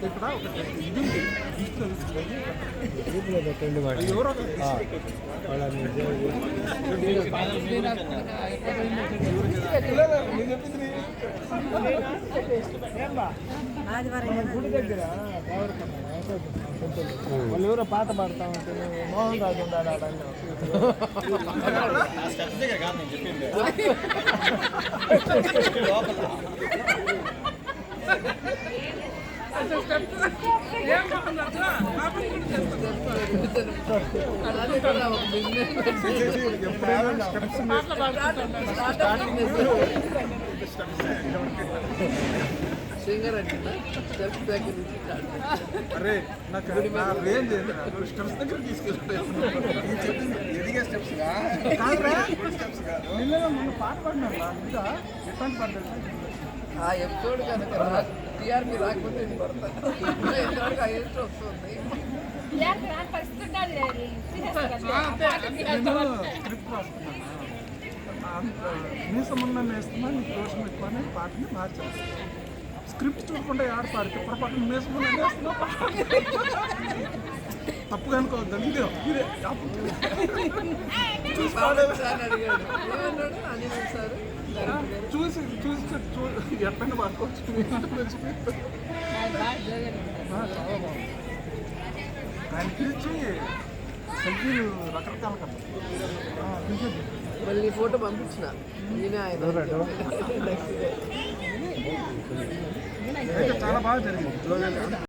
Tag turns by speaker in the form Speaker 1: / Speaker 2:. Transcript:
Speaker 1: ఇక్కడ ఇది ఉంది
Speaker 2: గ్రూప్లో పెట్టండి వాడు
Speaker 1: ఎవరో
Speaker 2: వాళ్ళని
Speaker 3: గుడి దగ్గర వాళ్ళు ఎవరో పాట పాడతా ఉంటే మోహన్ రాజు ఉండాలి ఆడ
Speaker 1: అరే నాకు రేంజ్ స్టెప్స్ దగ్గర తీసుకెళ్తాను ఎదిగే స్టెప్స్ నిన్న మొన్న పాట పాడినా ఇంకా ఎట్లాంటి పాట?
Speaker 4: ఆ ఎపిసోడ్ కనుక టీఆర్పీ రాకపోతే నేను పడతాను ఎంతవరకు ఆ ఎపిసోడ్ వస్తుంది
Speaker 1: స్క్రిప్ట్ రాసుకున్నాను అంత మీసమున్న నేస్తున్నా నీకు ఎక్కువ అనే పాటని మార్చాను స్క్రిప్ట్ చూడకుండా ఆడ పాడితే పొరపాటు నేస్తున్నా తప్పుగా అనుకోవద్దు ఇదే ఇదే చూసి చూసి చూసి ఎట్లయినా. ఆ, చాలా బాగుంది ఆయన పిలిచి సభ్యులు రకరకాల కదా
Speaker 4: మళ్ళీ ఫోటో పంపించిన. ఈయన ఆయన.
Speaker 1: చాలా బాగా జరిగింది